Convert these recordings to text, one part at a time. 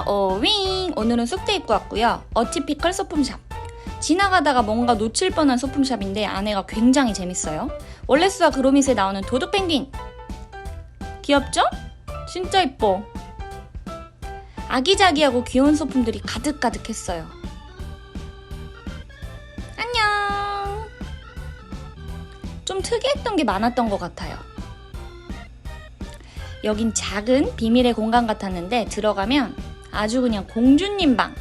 오윙! 오늘은 쑥대 입고 왔고요. 어티피컬 소품샵. 지나가다가 뭔가 놓칠 뻔한 소품샵인데 안에가 굉장히 재밌어요. 월레스와 그로밋에 나오는 도둑 펭귄. 귀엽죠? 진짜 이뻐. 아기자기하고 귀여운 소품들이 가득가득했어요. 안녕! 좀 특이했던 게 많았던 것 같아요. 여긴 작은 비밀의 공간 같았는데 들어가면 아주 그냥 공주님 방.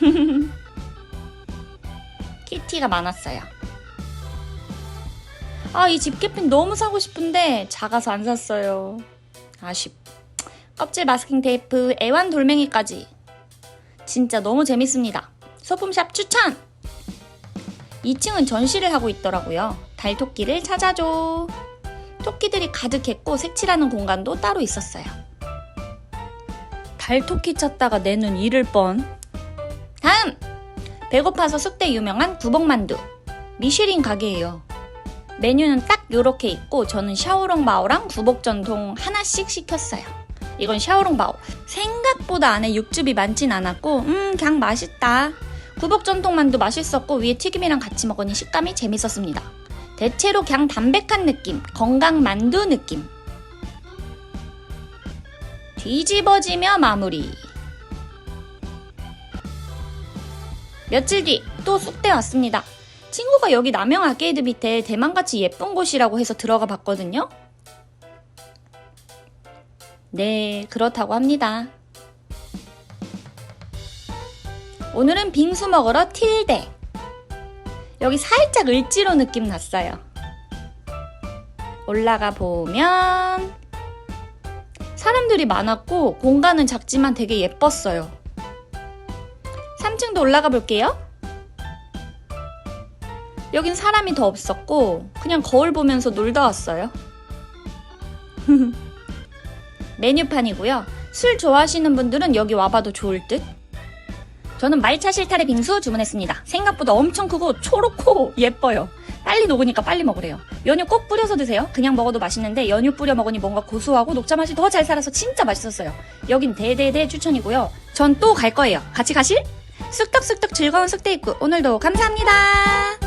키티가 많았어요. 아, 이 집게핀 너무 사고 싶은데 작아서 안 샀어요. 아쉽. 껍질 마스킹 테이프, 애완 돌멩이까지. 진짜 너무 재밌습니다. 소품샵 추천! 2층은 전시를 하고 있더라고요. 달토끼를 찾아줘. 토끼들이 가득했고 색칠하는 공간도 따로 있었어요. 달토끼 찾다가 내 눈 잃을 뻔. 다음! 배고파서 쑥대 유명한 구복만두. 미쉐린 가게예요. 메뉴는 딱 요렇게 있고 저는 샤오롱 바오랑 구복 전통 하나씩 시켰어요. 이건 샤오롱 바오. 생각보다 안에 육즙이 많진 않았고 음 그냥 맛있다. 구복 전통 만두 맛있었고 위에 튀김이랑 같이 먹으니 식감이 재밌었습니다. 대체로 그냥 담백한 느낌, 건강 만두 느낌. 뒤집어지며 마무리. 며칠 뒤또 쑥대 왔습니다. 친구가 여기 남영 아케이드 밑에 대만같이 예쁜 곳이라고 해서 들어가 봤거든요. 네, 그렇다고 합니다. 오늘은 빙수 먹으러 틸대. 여기 살짝 을지로 느낌 났어요. 올라가 보면 사람들이 많았고 공간은 작지만 되게 예뻤어요. 3층도 올라가 볼게요. 여긴 사람이 더 없었고 그냥 거울 보면서 놀다 왔어요. 메뉴판이고요. 술 좋아하시는 분들은 여기 와봐도 좋을 듯. 저는 말차 실타래 빙수 주문했습니다. 생각보다 엄청 크고 초록고 예뻐요. 빨리 녹으니까 빨리 먹으래요. 연유 꼭 뿌려서 드세요. 그냥 먹어도 맛있는데 연유 뿌려 먹으니 뭔가 고소하고 녹차 맛이 더 잘 살아서 진짜 맛있었어요. 여긴 대대대 추천이고요. 전 또 갈 거예요. 같이 가실? 쑥떡쑥떡 즐거운 쑥대 입구 오늘도 감사합니다.